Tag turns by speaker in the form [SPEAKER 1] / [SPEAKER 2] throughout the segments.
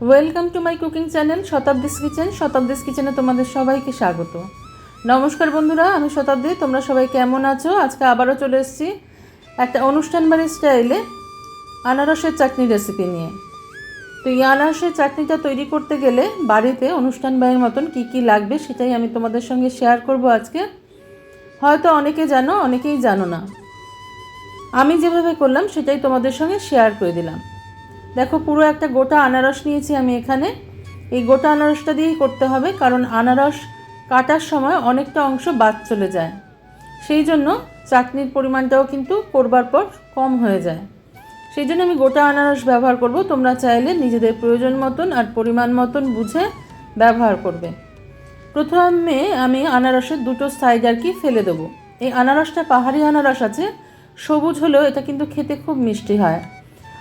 [SPEAKER 1] Welcome to my cooking channel Shatabdi's kitchen Shatabdi's কিচেনে তোমাদের সবাইকে স্বাগত। নমস্কার বন্ধুরা, আমি শতাব্দী। তোমরা সবাই কেমন আছো? আজকে আবারও চলে এসেছি একটা অনুষ্ঠান বাড়ির স্টাইলে আনারসের চাটনি রেসিপি নিয়ে। তো এই আনারসের চাটনিটা তৈরি করতে গেলে বাড়িতে অনুষ্ঠান বাড়ির মতন কী কী লাগবে সেটাই আমি তোমাদের সঙ্গে শেয়ার করব আজকে। হয়তো অনেকে জানো, অনেকেই জানো না। আমি যেভাবে করলাম সেটাই তোমাদের সঙ্গে শেয়ার করে দিলাম। দেখো, পুরো একটা গোটা আনারস নিয়েছি আমি এখানে। এই গোটা আনারসটা দিয়েই করতে হবে, কারণ আনারস কাটার সময় অনেকটা অংশ বাদ চলে যায়। সেই জন্য চাটনির পরিমাণটাও কিন্তু করবার পর কম হয়ে যায়। সেই জন্য আমি গোটা আনারস ব্যবহার করব। তোমরা চাইলে নিজেদের প্রয়োজন মতন আর পরিমাণ মতন বুঝে ব্যবহার করবে। প্রথমে আমি আনারসের দুটো সাইড আর কি ফেলে দেবো। এই আনারসটা পাহাড়ি আনারস আছে, সবুজ হলেও এটা কিন্তু খেতে খুব মিষ্টি হয়।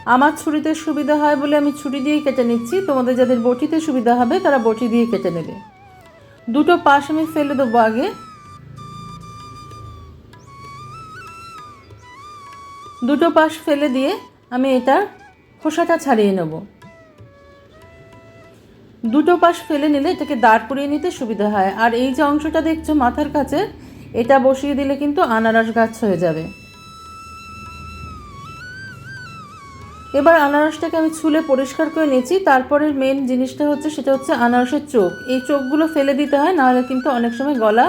[SPEAKER 1] আমার ছুরিতে সুবিধা হয় বলে আমি ছুরি দিয়েই কেটে নিচ্ছি। তোমাদের যাদের বটিতে সুবিধা হবে, তারা বটি দিয়ে কেটে নেবে। দুটো পাশ আমি ফেলে দেবো আগে। দুটো পাশ ফেলে দিয়ে আমি এটার খোসাটা ছাড়িয়ে নেব। দুটো পাশ ফেলে নিলে এটাকে দাঁড় করিয়ে নিতে সুবিধা হয়। আর এই যে অংশটা দেখছ মাথার কাছে, এটা বসিয়ে দিলে কিন্তু আনারস গাছ হয়ে যাবে। এবার আনারসটাকে আমি ছুলে পরিষ্কার করে নিয়েছি। তারপরে মেন জিনিসটা হচ্ছে, সেটা হচ্ছে আনারসের চোখ। এই চোখগুলো ফেলে দিতে হয়, নাহলে কিন্তু অনেক সময় গলা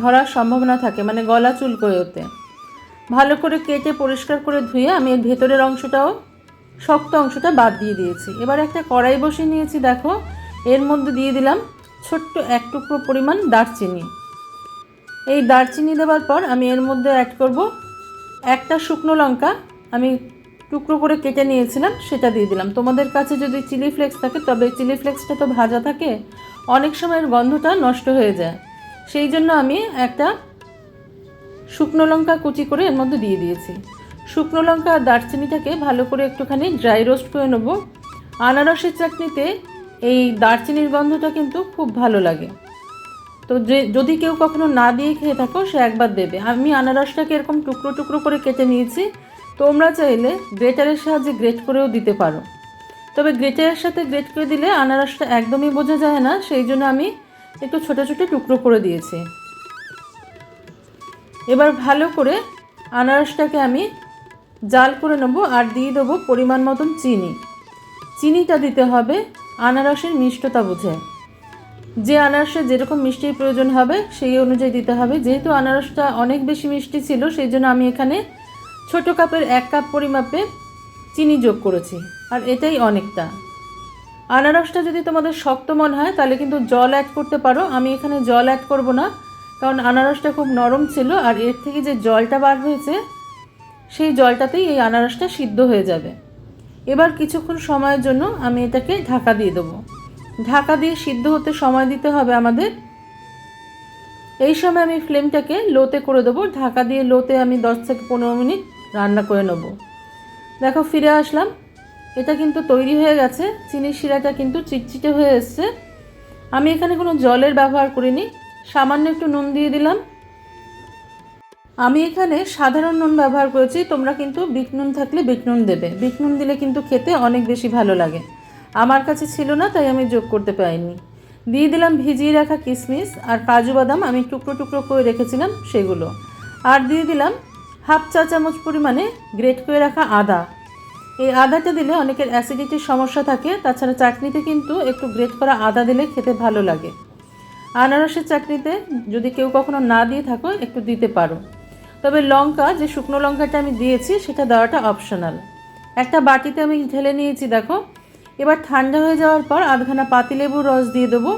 [SPEAKER 1] ধরার সম্ভাবনা থাকে মানে গলা চুল করে ওতে। ভালো করে কেটে পরিষ্কার করে ধুয়ে আমি এর ভেতরের অংশটাও, শক্ত অংশটা বাদ দিয়ে দিয়েছি। এবার একটা কড়াই বসিয়ে নিয়েছি, দেখো। এর মধ্যে দিয়ে দিলাম ছোট্ট এক টুকরো পরিমাণ দারচিনি। এই দারচিনি দেওয়ার পর আমি এর মধ্যে অ্যাড করব একটা শুকনো লঙ্কা। আমি টুকরো করে কেটে নিয়েছিলাম, সেটা দিয়ে দিলাম। তোমাদের কাছে যদি চিলি ফ্লেক্স থাকে, তবে চিলি ফ্লেক্সটা তো ভাজা থাকে, অনেক সময়ের গন্ধটা নষ্ট হয়ে যায়। সেই জন্য আমি একটা শুকনো লঙ্কা কুচি করে এর মধ্যে দিয়ে দিয়েছি। শুকনো লঙ্কা আর দারচিনিটাকে ভালো করে একটুখানি ড্রাই রোস্ট করে নেব। আনারসের চাটনিতে এই দারচিনির গন্ধটা কিন্তু খুব ভালো লাগে। তো যে, যদি কেউ কখনো না দিয়ে খেয়ে থাকো, সে একবার দেবে। আমি আনারসটাকে এরকম টুকরো টুকরো করে কেটে নিয়েছি তোমরা চাইলে গ্রেটারের সাহায্যে গ্রেট করেও দিতে পারো। তবে গ্রেটারের সাথে গ্রেট করে দিলে আনারসটা একদমই বোঝা যায় না, সেই জন্য আমি একটু ছোটো ছোটো টুকরো করে দিয়েছি। এবার ভালো করে আনারসটাকে আমি জাল করে নেব আর দিয়ে দেবো পরিমাণ মতন চিনি। চিনিটা দিতে হবে আনারসের মিষ্টতা বুঝে। যে আনারসের যেরকম মিষ্টির প্রয়োজন হবে, সেই অনুযায়ী দিতে হবে। যেহেতু আনারসটা অনেক বেশি মিষ্টি ছিল, সেই জন্য আমি এখানে ছোট কাপের এক কাপ পরিমাপে চিনি যোগ করেছি, আর এটাই অনেকটা। আনারসটা যদি তোমাদের শক্ত মনে হয়, তাহলে কিন্তু জল অ্যাড করতে পারো। আমি এখানে জল অ্যাড করব না, কারণ আনারসটা খুব নরম ছিল, আর এর থেকে যে জলটা বার হয়েছে, সেই জলটাতেই এই আনারসটা সিদ্ধ হয়ে যাবে। এবার কিছুক্ষণ সময়ের জন্য আমি এটাকে ঢাকা দিয়ে দেবো। ঢাকা দিয়ে সিদ্ধ হতে সময় দিতে হবে আমাদের এই সময় আমি ফ্লেমটাকে লোতে করে দেবো, ঢাকা দিয়ে লোতে আমি দশ থেকে পনেরো মিনিট রান্না করে নেব। দেখো, ফিরে আসলাম। এটা কিন্তু তৈরি হয়ে গেছে চিনির শিরাটা কিন্তু চিটচিটে হয়ে এসছে। আমি এখানে কোনো জলের ব্যবহার করিনি, সামান্য একটু নুন দিয়ে দিলাম। আমি এখানে সাধারণ নুন ব্যবহার করেছি, তোমরা কিন্তু বিট নুন থাকলে বিট নুন দেবে। বিট নুন দিলে কিন্তু খেতে অনেক বেশি ভালো লাগে। আমার কাছে ছিল না, তাই আমি যোগ করতে পারিনি। দিয়ে দিলাম ভিজিয়ে রাখা কিশমিশ আর কাজু বাদাম আমি টুকরো টুকরো করে রেখেছিলাম সেগুলো। আর দিয়ে দিলাম হাফ চা চামচ পরিমাণে গ্রেট করে রাখা আদা। এই আদাটা দিলে অনেকের অ্যাসিডিটির সমস্যা থাকে, তাছাড়া চাটনিতে কিন্তু একটু গ্রেট করা আদা দিলে খেতে ভালো লাগে। আনারসের চাটনিতে যদি কেউ কখনো না দিয়ে থাকো, একটু দিতে পারো। তবে লঙ্কা, যে শুকনো লঙ্কাটা আমি দিয়েছি, সেটা দেওয়াটা অপশনাল একটা বাটিতে আমি ঢেলে নিয়েছি, দেখো। এবার ঠান্ডা হয়ে যাওয়ার পর আধখানা পাতিলেবুর রস দিয়ে দেবো।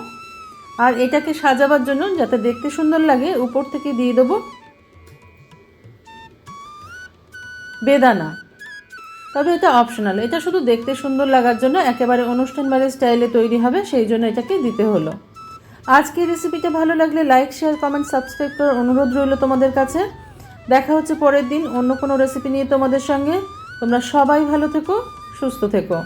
[SPEAKER 1] আর এটাকে সাজাবার জন্য যাতে দেখতে সুন্দর লাগে, উপর থেকে দিয়ে দেবো বেদানা। তবে এটা অপশনাল এটা শুধু দেখতে সুন্দর লাগার জন্য একেবারে অনুষ্ঠান বাড়ির স্টাইলে তৈরি হবে, সেই জন্য এটাকে দিতে হলো। আজকের রেসিপিটা ভালো লাগলে লাইক শেয়ার কমেন্ট সাবস্ক্রাইব করার অনুরোধ রইল তোমাদের কাছে। দেখা হচ্ছে পরের দিন অন্য কোনো রেসিপি নিয়ে তোমাদের সঙ্গে। তোমরা সবাই ভালো থেকো, সুস্থ থেকো।